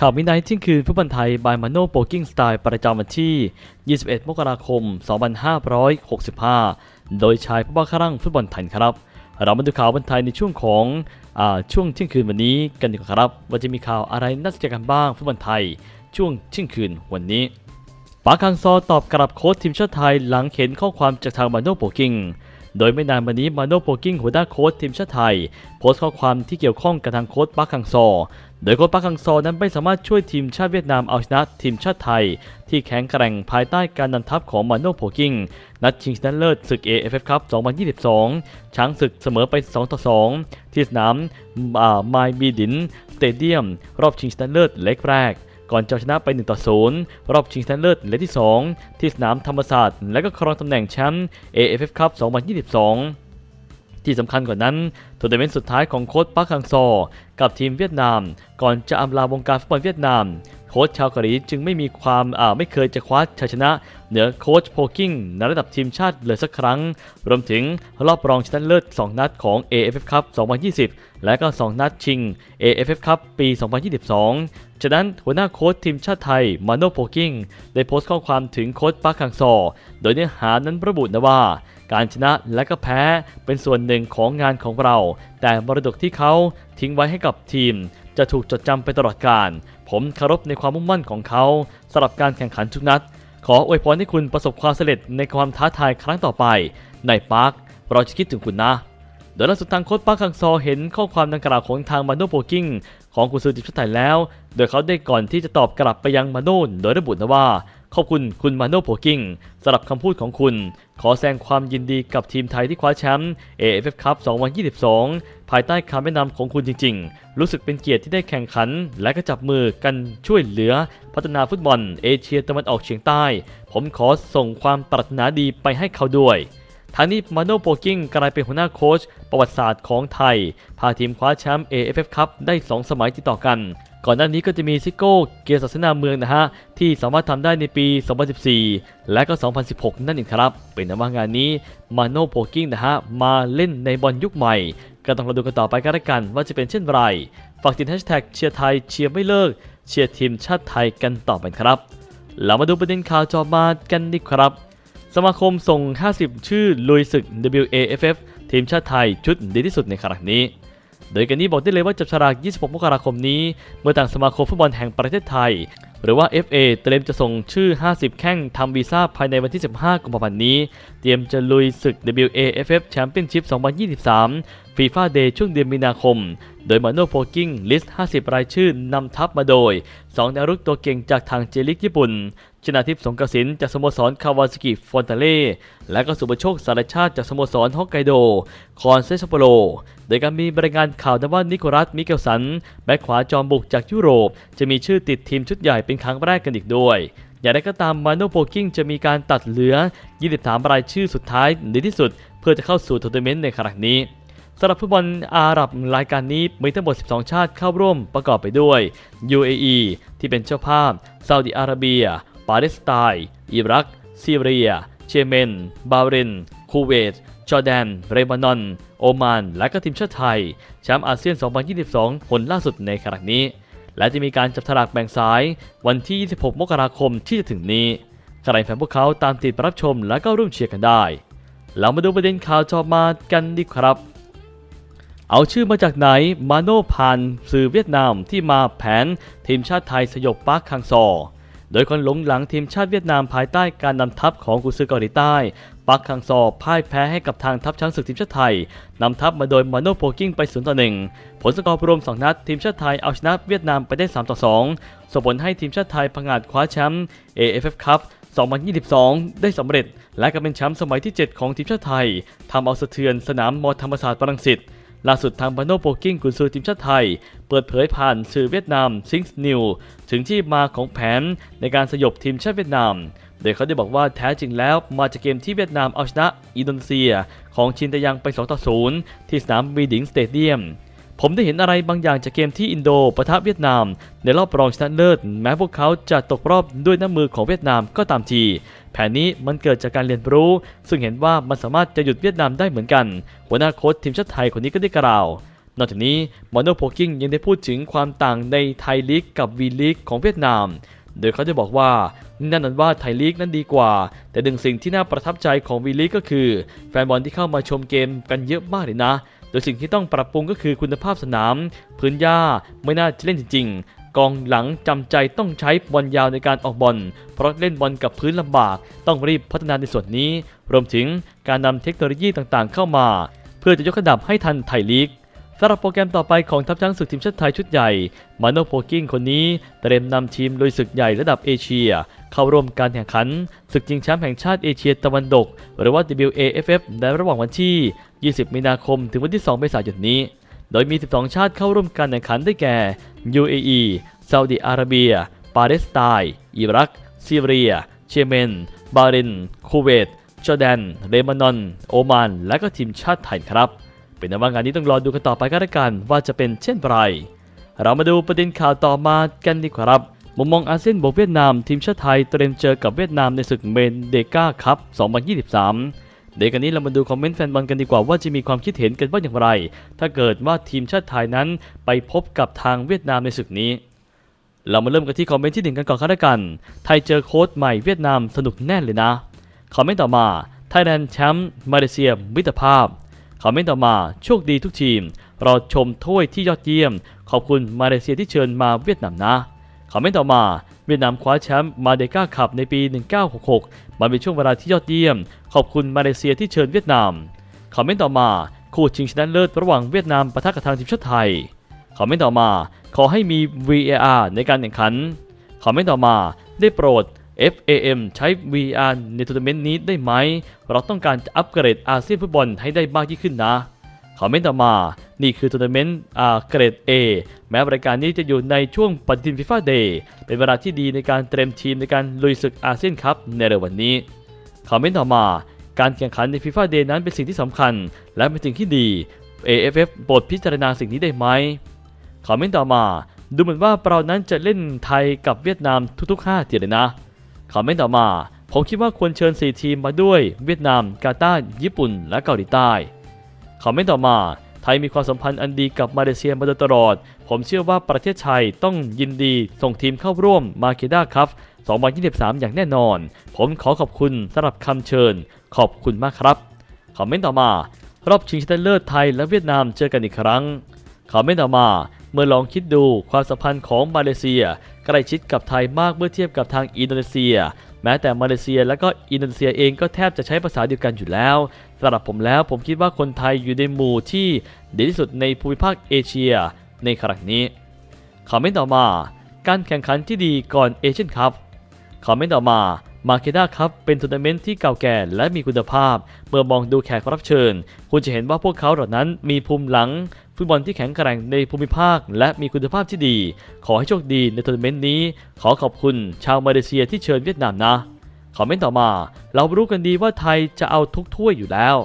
ข่าวมินไนท์เที่ยงคืนฟุตบอลไทย บายมาโนโปกิ้งสไตล์ประจำวันที่ 21 มกราคม 2565 โดยชายผู้บ้าครั่งฟุตบอลไทยครับ เรามาดูข่าวบอลไทยในช่วงของอช่วงเที่ยงคืนวันนี้กันดีกว่าครับ ว่าจะมีข่าวอะไรน่าสนใจกันบ้างฟุตบอลไทย ช่วงเที่ยงคืนวันนี้ปาคังซอตอบกลับโค้ชทีมชาติไทยหลังเห็นข้อความจากทางมาโนโปกิ้งโดยไม่นานมานี้มาโนโปกิ้งหัวหน้าโค้ชทีมชาติไทย โพสต์ข้อความที่เกี่ยวข้องกับทางโค้ชปาร์คฮังซอ โดยโค้ชปาร์คฮังซอนั้นไม่สามารถช่วยทีมชาติเวียดนามเอาชนะทีมชาติไทย ที่แข็งแกร่งภายใต้การนำทัพของมาโนโปกิ้งนัดชิงชนะเลิศศึก AFF ครับ 2022 ช้างศึกเสมอไป2ต่อ2ที่สนามไมบีดินสเตเดียม รอบชิงชนะเลิศเล็กแรกก่อนจะชนะไป1ต่อ0รอบชิงชนะเลิศเล็กที่ 2 ที่สนามธรรมศาสตร์ และก็ครองตำแหน่งแชมป์ AFF ครับ2022 ที่สำคัญกว่านั้นทัวร์นาเมนต์สุดท้ายของโค้ชปักฮังซอ กับทีมเวียดนาม ก่อนจะอำลาวงการฟุตบอลเวียดนาม ค้ชชาวเกาหลีจึงไม่มีความไม่เคยจะคว้าชัยชนะ เหนือโค้ชโพกิ้งในระดับทีมชาติเลยสักครั้ง รวมถึงรอบรองชนะเลิศ 2 นัดของ AFF ครับ2020 และก็ 2 นัดชิง AFF ครับปี 2022 ฉะนั้นหัวหน้าโค้ชทีมชาติไทยมาโนโพกิ้งได้โพสต์ข้อความถึงโค้ชปักฮังซอ โดยเนื้อหานั้นระบุนะว่าการชนะและก็แพ้เป็นส่วนหนึ่งของงานของเรา แต่มรดกที่เขาทิ้งไว้ให้กับทีม จะถูกจดจำไปตลอดกาล ผมคารพในความมุ่งมั่นของเขาสำหรับการแข่งขันทุกนัด ขออวยพรให้คุณประสบความสำเร็จในความท้าทายครั้งต่อไป ในปาร์คเราจะคิดถึงคุณนะโดยล่าสุดทางโค้ชปาร์คคังซอเห็นข้อความดังกล่าวของทางมาโนโปกิ้งของกุนซือทีมชาติไทยแล้ว โดยเขาได้ก่อนที่จะตอบกลับไปยังมาโนโดยระบุนะว่า ขอบคุณคุณมาโนโปกิ้งสำหรับคำพูดของคุณ ขอแสดงความยินดีกับทีมไทยที่คว้าแชมป์ AFF Cup 2022 ภายใต้คำแนะนำของคุณจริง ๆ รู้สึกเป็นเกียรติที่ได้แข่งขัน และก็จับมือกันช่วยเหลือพัฒนาฟุตบอลเอเชียตะวันออกเฉียงใต้ ผมขอส่งความปรารถนาดีไปให้เขาด้วยทางนี้มาโนโปกิ้งกลายเป็นหัวหน้าโค้ชประวัติศาสตร์ของไทย พาทีมคว้าแชมป์ AFF Cup ได้ 2 สมัยติดต่อกัน ก่อนหน้านี้ก็จะมีซิโก้เกียรติศาสนาเมืองนะฮะ ที่สามารถทำได้ในปี 2014 และก็ 2016 นั่นเองครับ เป็นนว่างานนี้มาโนโปกิ้งนะฮะ มาเล่นในบอลยุคใหม่ ก็ต้องรอดูกันต่อไปกันละกัน ว่าจะเป็นเช่นไร ฝากติดแฮชแท็กเชียร์ไทยเชียร์ไม่เลิก เชียร์ทีมชาติไทยกันต่อไปครับ เรามาดูประเด็นข่าวจอมากันดีครับ สมาคมส่ง 50 ชื่อลุยศึก WAFF ทีมชาติไทยชุดดีที่สุดในครั้งนี้ โดยกันนี้บอกได้เลยว่าจับฉลาก 26 มกราคมนี้ เมื่อต่างสมาคมฟุตบอลแห่งประเทศไทย หรือว่า FA เตรียมจะส่งชื่อ 50 แข้งทำวีซ่าภายในวันที่ 15 กุมภาพันธ์นี้ เตรียมจะลุยศึก WAFF Championship 2023ฟีฟ่าเดย์ช่วงเดือนมีนาคม โดยมาโนโพกิ้งลิสต์ 50 รายชื่อนำทัพมาโดย 2 ดาวรุกตัวเก่งจากทางเจลิกญี่ปุ่น ชนาทิพย์สงกระสินจากสโมสรคาวาซากิฟอนตาเล่และก็สุปโชคสารชาติจากสโมสรฮอกไกโด คอนเซซัปโปโร โดยการมีบรายงานข่าวนว่านิโคลัสมิเกลสัน แบ็คขวาจอมบุกจากยุโรป จะมีชื่อติดทีมชุดใหญ่เป็นครั้งแรกกันอีกด้วย อย่างไรก็ตามมาโนโพกิ้งจะมีการตัดเหลือ 23 รายชื่อสุดท้ายในที่สุด เพื่อจะเข้าสู่ทัวร์นาเมนต์ในครั้งนี้สำหรับฟุตบอลอาหรับรายการนี้มีทั้งหมด 12 ชาติเข้าร่วมประกอบไปด้วย UAE ที่เป็นเจ้าภาพซาอุดิอาระเบีย ปาเลสไตน์อิรัก ซีเรียเยเมน บาเรน คูเวต จอร์แดนเลบานอน โอมาน และก็ทีมชาติไทย แชมป์อาเซียน 2022 ผลล่าสุดในครั้งนี้ และจะมีการจับฉลากแบ่งสายวันที่ 26 มกราคมที่จะถึงนี้ใครแฟนพวกเขาตามติดรับชมและก็ร่วมเชียร์กันได้ เรามาดูประเด็นข่าวจอมากันดีครับ เอาชื่อมาจากไหน มาโนผ่านสื่อเวียดนามที่มาแผนทีมชาติไทยสยบปาร์คคังซอ โดยคนหลงหลังทีมชาติเวียดนามภายใต้การนำทัพของกุซือเกาหลีใต้ปาร์คคังซอพ่ายแพ้ให้กับทางทัพช้างศึกทีมชาติไทยนำทัพมาโดยมาโนโพกิ้งไป0ต่อ1ผลสกอร์รวม 2 นัด ทีมชาติไทยเอาชนะเวียดนามไปได้3ต่อ2ส่งผลให้ทีมชาติไทยผงาดคว้าแชมป์ AFF Cup 2022 ได้สำเร็จ และก็เป็นแชมป์สมัยที่ 7 ของทีมชาติไทยทำเอาสะเทือนสนามมอธรรมศาสตร์ปรังสิต ล่าสุดทางบาโนโปกิ้งกุนซือทีมชาติไทย เปิดเผยผ่านสื่อเวียดนามซิงส์นิวถึงที่มาของแผนในการสยบทีมชาติเวียดนาม โดยเขาได้บอกว่าแท้จริงแล้วมาจากเกมที่เวียดนามเอาชนะอินโดนีเซีย ของชินตะยังไป 2 ต่อ 0 ที่สนามบีดิงสเตเดียม ผมได้เห็นอะไรบางอย่างจากเกมที่อินโดปะทะเวียดนาม ในรอบรองชนะเลิศแม้พวกเขาจะตกรอบด้วยน้ำมือของเวียดนามก็ตามที แผนนี้มันเกิดจากการเรียนรู้ ซึ่งเห็นว่ามันสามารถจะหยุดเวียดนามได้เหมือนกัน หัวหน้าโค้ชทีมชาติไทยคนนี้ก็ได้กล่าวนอกจากนี้มอนโนโพกิ้งยังได้พูดถึงความต่างในไทยลีกกับวีลีกของเวียดนาม โดยเขาได้บอกว่าแน่นอนว่าไทยลีกนั้นดีกว่า แต่หนึ่งสิ่งที่น่าประทับใจของวีลีกก็คือ แฟนบอลที่เข้ามาชมเกมกันเยอะมากเลยนะ โดยสิ่งที่ต้องปรับปรุงก็คือคุณภาพสนาม พื้นหญ้าไม่น่าจะเล่นจริง ๆ กองหลังจำใจต้องใช้บอลยาวในการออกบอล เพราะเล่นบอลกับพื้นลำบาก ต้องรีบพัฒนาในส่วนนี้ รวมถึงการนำเทคโนโลยีต่างๆ เข้ามา เพื่อจะยกระดับให้ทันไทยลีก สำหรับโปรแกรมต่อไปของทัพช้างศึกทีมชาติไทยชุดใหญ่มาโนโพกิ้งคนนี้เตรียมนำทีมลุยศึกใหญ่ระดับเอเชีย เข้าร่วมการแข่งขันศึกชิงแชมป์แห่งชาติเอเชียตะวันตก หรือว่า WAFF ในระหว่างวันที่ 20 มีนาคม ถึงวันที่ 2 เมษายนนี้ โดยมี 12 ชาติเข้าร่วมการแข่งขันได้แก่ UAE ซาอุดิอาระเบีย ปาเลสไตน์อิรัก ซีเรียเยเมน บาเรนคูเวตจอร์แดนเลบานอน โอมาน และก็ทีมชาติไทยครับ เป็นนะว่างานนี้ต้องรอดูกันต่อไปก็แล้วกันว่าจะเป็นเช่นไร เรามาดูประเด็นข่าวต่อมากันดีกว่าครับ มุมมองอาเซียนบวกเวียดนามทีมชาติไทยเตรียมเจอกับเวียดนามในศึกเมนเดกาคัพ 2023 เดี๋ยวกันนี้เรามาดูคอมเมนต์แฟนบอลกันดีกว่าว่าจะมีความคิดเห็นกันว่าอย่างไร ถ้าเกิดว่าทีมชาติไทยนั้นไปพบกับทางเวียดนามในศึกนี้ เรามาเริ่มกันที่คอมเมนต์ที่หนึ่งกันก่อนก็แล้วกัน ไทยเจอโค้ชใหม่เวียดนามสนุกแน่เลยนะ คอมเมนต์ต่อมาไทยแลนด์แชมป์มาเลเซียมิตรภาพ คอมเมนต์ต่อมาโชคดีทุกทีม เราชมถ้วยที่ยอดเยี่ยม ขอบคุณมาเลเซียที่เชิญมาเวียดนามนะคอมเมนต์ต่อมาเวียดนามคว้าแชมป์มาเดก้าคัพในปี 1966 มันเป็นช่วงเวลาที่ยอดเยี่ยม ขอบคุณมาเลเซียที่เชิญเวียดนามคอมเมนต์ต่อมาคู่ชิงชนะเลิศระหว่างเวียดนามปะทะกับทางทีมชาติไทยคอมเมนต์ต่อมา ขอให้มี VAR ในการแข่งขันคอมเมนต์ต่อมาได้โปรด FAM ใช้ VR ในทัวร์นาเมนต์นี้ได้ไหม เราต้องการจะอัปเกรดอาเซียนฟุตบอลให้ได้มากยิ่งขึ้นนะคอมเมนต์ต่อมา นี่คือทัวร์นาเมนต์อาเกรด A แม้รายการนี้จะอยู่ในช่วงปฏิทินฟีฟ่าเดย์เป็นเวลาที่ดีในการเตรียมทีมในการลุยศึกอาเซียนคัพในเร็ววันนี้คอมเมนต์ต่อมา การแข่งขันในฟีฟ่าเดย์นั้นเป็นสิ่งที่สำคัญ และเป็นสิ่งที่ดี AFF โปรดพิจารณาสิ่งนี้ได้ไหมคอมเมนต์ต่อมา ดูเหมือนว่าเรานั้นจะเล่นไทยกับเวียดนามทุกๆ5ทีเลยนะ คอมเมนต์ต่อมา ผมคิดว่าควรเชิญ 4 ทีมมาด้วย เวียดนาม กาตาร์ญี่ปุ่น และเกาหลีใต้คอมเมนต์ต่อมา ไทยมีความสัมพันธ์อันดีกับมาเลเซียมาโดยตลอด ผมเชื่อว่าประเทศไทยต้องยินดีส่งทีมเข้าร่วมมาเคด้าคัพ2023 อย่างแน่นอน ผมขอขอบคุณสำหรับคำเชิญ ขอบคุณมากครับ คอมเมนต์ต่อมา รอบชิงชนะเลิศไทยและเวียดนามเจอกันอีกครั้ง คอมเมนต์ต่อมา เมื่อลองคิดดูความสัมพันธ์ของมาเลเซีย ใกล้ชิดกับไทยมากเมื่อเทียบกับทางอินโดนีเซีย แม้แต่มาเลเซียและก็อินโดนีเซียเองก็แทบจะใช้ภาษาเดียวกันอยู่แล้วสำหรับผมแล้วผมคิดว่าคนไทยอยู่ในหมู่ที่ดีที่สุดในภูมิภาคเอเชีย ในครั้งนี้คอมเมนต์ต่อมา การแข่งขันที่ดีก่อนเอเชียนคัพคอมเมนต์ต่อมา มาเคด้าครับเป็นทัวร์นาเมนต์ที่เก่าแก่และมีคุณภาพ เมื่อมองดูแขกรับเชิญ คุณจะเห็นว่าพวกเขาเหล่านั้นมีภูมิหลัง ฟุตบอลที่แข็งแกร่งในภูมิภาค และมีคุณภาพที่ดี ขอให้โชคดีในทัวร์นาเมนต์นี้ ขอขอบคุณชาวมาเลเซียที่เชิญเวียดนามนะคอมเมนต์ต่อมา เรารู้กันดีว่าไทยจะเอาทุกถ้วยอยู่แล้ว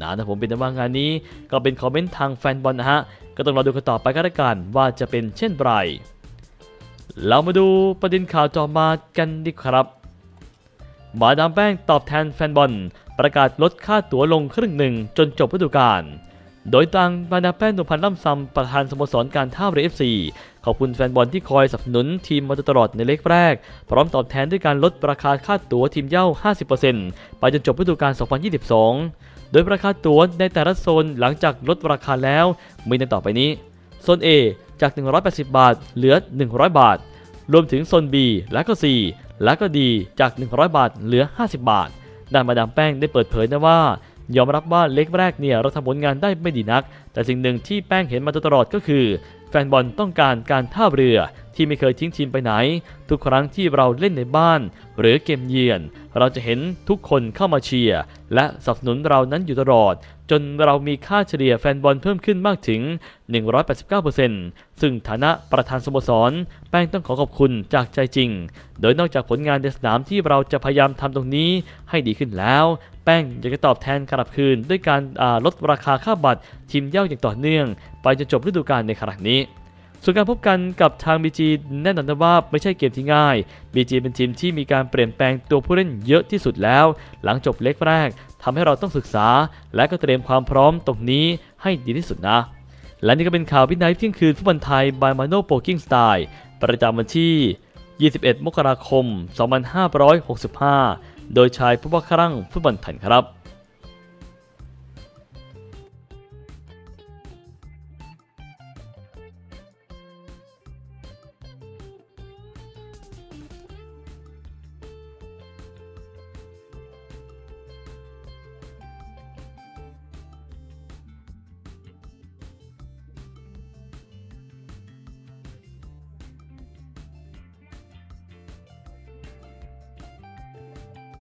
นะนะผมเป็นว่างานนี้ ก็เป็นคอมเมนต์ทางแฟนบอลนะฮะก็ต้องรอดูกันต่อไปก็แล้วกันว่าจะเป็นเช่นไรเรามาดูประเด็นข่าวต่อมากันดีครับ มาดามแป้งตอบแทนแฟนบอล ประกาศลดค่าตั๋วลงครึ่งหนึ่งจนจบฤดูกาลโดยทางมาดามแป้งนวลพันธ์ล่ำซำประธานสโมสรการท่าเรือเอฟซีขอบคุณแฟนบอลที่คอยสนับสนุนทีมมาตลอดในเล็กแรก พร้อมตอบแทนด้วยการลดราคาค่าตั๋วทีมเย่า 50%ไปจนจบฤดูกาล 2022 โดยราคาตั๋วในแต่ละโซนหลังจากลดราคาแล้วมีดังต่อไปนี้ โซน A จาก 180 บาท เหลือ 100 บาท รวมถึงโซน B และก็ C และก็ดีจาก 100 บาทเหลือ 50 บาท ด้านมาดามแป้งได้เปิดเผยนะว่า ยอมรับว่าเล็กแรกเนี่ยเราทำผลงานได้ไม่ดีนัก แต่สิ่งหนึ่งที่แป้งเห็นมาตลอดก็คือ แฟนบอลต้องการการท่าเรือ ที่ไม่เคยทิ้งทีมไปไหน ทุกครั้งที่เราเล่นในบ้าน หรือเกมเยือน เราจะเห็นทุกคนเข้ามาเชียร์และสนับสนุนเรานั้นอยู่ตลอด จนเรามีค่าเฉลี่ยแฟนบอลเพิ่มขึ้นมากถึง 189%ซึ่งฐานะประธานสโมสร แป้งต้องขอขอบคุณจากใจจริง โดยนอกจากผลงานในสนามที่เราจะพยายามทำตรงนี้ให้ดีขึ้นแล้วแป้งอยากจะตอบแทนกลับคืน ด้วยการาลดราคาค่าบัตรทีมเย่าอย่างต่อเนื่อง ไปจนจบฤดูกาลในครั้งนี้ ส่วนการพบกันกับทาง BG แน่นอนว่าไม่ใช่เกมที่ง่าย BG เป็นทีมที่มีการเปลี่ยนแปลงตัวผู้เล่นเยอะที่สุดแล้ว หลังจบเล็กแรกทำให้เราต้องศึกษา และก็เตรียมความพร้อมตรงนี้ให้ดีที่สุดนะ และนี่ก็เป็นข่าววินัยเที่ยงคืนฟุตบอลไทย by Mano Poking Style ประจำวันที่ 21 มกราคม 2565 โดยชายผู้ว่าครั่งฟุตบอลไทยครับ